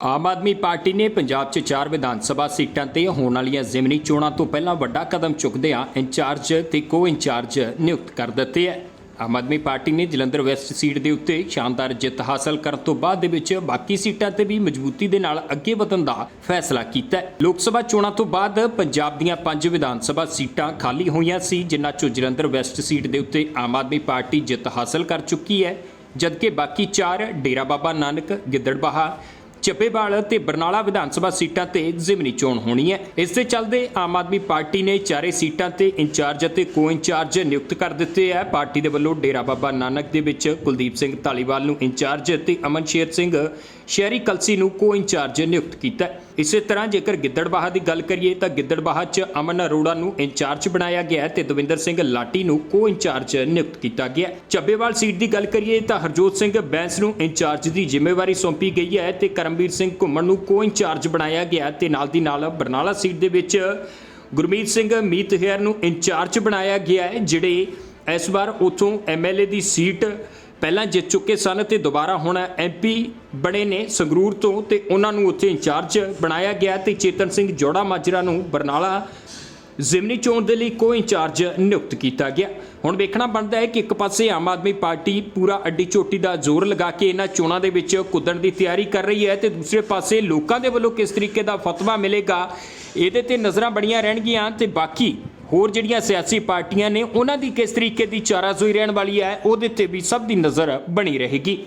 Aam Aadmi party ਨੇ ਪੰਜਾਬ 'ਚ ਚਾਰ ਵਿਧਾਨ ਸਭਾ ਸੀਟਾਂ ਤੇ ਹੋਣ ਵਾਲੀਆਂ ਜ਼ਿਮਨੀ ਚੋਣਾਂ ਤੋਂ ਪਹਿਲਾਂ ਵੱਡਾ ਕਦਮ ਚੁੱਕਦਿਆਂ ਇੰਚਾਰਜ ਤੇ ਕੋ ਇੰਚਾਰਜ ਨਿਯੁਕਤ ਕਰ ਦਿੱਤੇ ਹੈ। ਆਮ ਆਦਮੀ ਪਾਰਟੀ ਨੇ ਜਲੰਧਰ ਵੈਸਟ ਸੀਟ ਦੇ ਉੱਤੇ ਸ਼ਾਨਦਾਰ ਜਿੱਤ ਹਾਸਲ ਕਰਨ ਤੋਂ ਬਾਅਦ ਦੇ ਵਿੱਚ ਬਾਕੀ ਸੀਟਾਂ ਤੇ ਵੀ ਮਜ਼ਬੂਤੀ ਦੇ ਨਾਲ ਅੱਗੇ ਵਧਣ ਦਾ ਫੈਸਲਾ ਕੀਤਾ ਹੈ। ਲੋਕ ਸਭਾ ਚੋਣਾਂ ਤੋਂ ਬਾਅਦ ਪੰਜਾਬ ਦੀਆਂ ਪੰਜ ਵਿਧਾਨ ਸਭਾ ਸੀਟਾਂ ਖਾਲੀ ਹੋਈਆਂ ਸੀ, ਜਿਨ੍ਹਾਂ 'ਚੋਂ ਜਲੰਧਰ ਵੈਸਟ ਸੀਟ ਦੇ ਉੱਤੇ ਆਮ ਆਦਮੀ ਪਾਰਟੀ ਜਿੱਤ ਹਾਸਲ ਕਰ ਚੁੱਕੀ ਹੈ। ਜਦਕਿ ਬਾਕੀ ਚਾਰ ਡੇਰਾ ਬਾਬਾ ਨਾਨਕ, ਗਿੱਦੜਬਾਹਾ ਚੱਬੇਵਾਲ ਤੇ ਬਰਨਾਲਾ ਵਿਧਾਨ ਸਭਾ ਸੀਟਾਂ ਤੇ ਜ਼ਿਮਨੀ ਚੋਣ ਹੋਣੀ ਹੈ ਇਸ ਦੇ ਚੱਲਦੇ ਆਮ ਆਦਮੀ ਪਾਰਟੀ ਨੇ ਚਾਰੇ ਸੀਟਾਂ ਤੇ ਇੰਚਾਰਜ ਅਤੇ ਕੋ ਇੰਚਾਰਜ ਨਿਯੁਕਤ ਕਰ ਦਿੱਤੇ ਹੈ ਪਾਰਟੀ ਦੇ ਵੱਲੋਂ ਡੇਰਾ ਬਾਬਾ ਨਾਨਕ ਦੇ ਵਿੱਚ ਕੁਲਦੀਪ ਸਿੰਘ ਧਾਲੀਵਾਲ ਨੂੰ ਇੰਚਾਰਜ ਤੇ ਅਮਨ ਸ਼ੇਰ ਸਿੰਘ ਸ਼ਹਿਰੀ ਕਲਸੀ ਨੂੰ ਕੋ ਇੰਚਾਰਜ ਨਿਯੁਕਤ ਕੀਤਾ ਹੈ। ਇਸੇ ਤਰ੍ਹਾਂ ਜੇਕਰ ਗਿੱਦੜਬਾਹਾ ਦੀ ਗੱਲ ਕਰੀਏ ਤਾਂ ਗਿੱਦੜਬਾਹਾ 'ਚ ਅਮਨ ਅਰੋੜਾ ਨੂੰ ਇੰਚਾਰਜ ਬਣਾਇਆ ਗਿਆ ਹੈ ਤੇ ਦਵਿੰਦਰ ਸਿੰਘ ਲਾਟੀ ਨੂੰ ਕੋ ਇੰਚਾਰਜ ਨਿਯੁਕਤ ਕੀਤਾ ਗਿਆ ਚੱਬੇਵਾਲ ਸੀਟ ਦੀ ਗੱਲ ਕਰੀਏ ਤਾਂ ਹਰਜੋਤ ਸਿੰਘ ਬੈਂਸ ਨੂੰ ਇੰਚਾਰਜ ਦੀ ਜ਼ਿੰਮੇਵਾਰੀ ਸੌਂਪੀ ਗਈ ਹੈ ਤੇ ਕਰਮਵੀਰ ਸਿੰਘ ਘੁੰਮਣ ਨੂੰ ਕੋ ਇੰਚਾਰਜ ਬਣਾਇਆ ਗਿਆ ਹੈ ਤੇ ਨਾਲ ਦੀ ਨਾਲ ਬਰਨਾਲਾ ਸੀਟ ਦੇ ਵਿੱਚ ਗੁਰਮੀਤ ਸਿੰਘ ਮੀਤ ਹੈਰ ਨੂੰ ਇੰਚਾਰਜ ਬਣਾਇਆ ਗਿਆ ਹੈ, ਜਿਹੜੇ ਇਸ ਵਾਰ ਉਥੋਂ ਐਮਐਲਏ ਦੀ ਸੀਟ ਪਹਿਲਾਂ ਜਿੱਤ ਚੁੱਕੇ ਸਨ ਤੇ ਦੁਬਾਰਾ ਹੁਣ ਐਮਪੀ ਬਣੇ ਨੇ ਸੰਗਰੂਰ ਤੋਂ ਤੇ ਉਹਨਾਂ ਨੂੰ ਉੱਥੇ ਇੰਚਾਰਜ ਬਣਾਇਆ ਗਿਆ ਤੇ ਚੇਤਨ ਸਿੰਘ ਜੋੜਾ ਮਾਜਰਾ ਨੂੰ ਬਰਨਾਲਾ ਜ਼ਿਮਨੀ ਚੋਣ ਦੇ ਲਈ ਕੋ ਇੰਚਾਰਜ ਨਿਯੁਕਤ ਕੀਤਾ ਗਿਆ। ਹੁਣ ਵੇਖਣਾ ਬਣਦਾ ਹੈ ਕਿ ਇੱਕ ਪਾਸੇ ਆਮ ਆਦਮੀ ਪਾਰਟੀ ਪੂਰਾ ਅੱਡੀ ਚੋਟੀ ਦਾ ਜ਼ੋਰ ਲਗਾ ਕੇ ਇਹਨਾਂ ਚੋਣਾਂ ਦੇ ਵਿੱਚ ਕੁੱਦਣ ਦੀ ਤਿਆਰੀ ਕਰ ਰਹੀ ਹੈ ਤੇ ਦੂਸਰੇ ਪਾਸੇ ਲੋਕਾਂ ਦੇ ਵੱਲੋਂ ਕਿਸ ਤਰੀਕੇ ਦਾ ਫਤਵਾ ਮਿਲੇਗਾ, ਇਹਦੇ ਤੇ ਨਜ਼ਰਾਂ ਬੜੀਆਂ ਰਹਿਣਗੀਆਂ ਤੇ ਬਾਕੀ ਹੋਰ ਜਿਹੜੀਆਂ ਸਿਆਸੀ ਪਾਰਟੀਆਂ ਨੇ, ਉਹਨਾਂ ਦੀ ਕਿਸ ਤਰੀਕੇ ਦੀ ਚਾਰਾਜ਼ੋਈ ਰਹਿਣ ਵਾਲੀ ਹੈ, ਉਹਦੇ ਤੇ ਵੀ ਸਭ ਦੀ ਨਜ਼ਰ ਬਣੀ ਰਹੇਗੀ।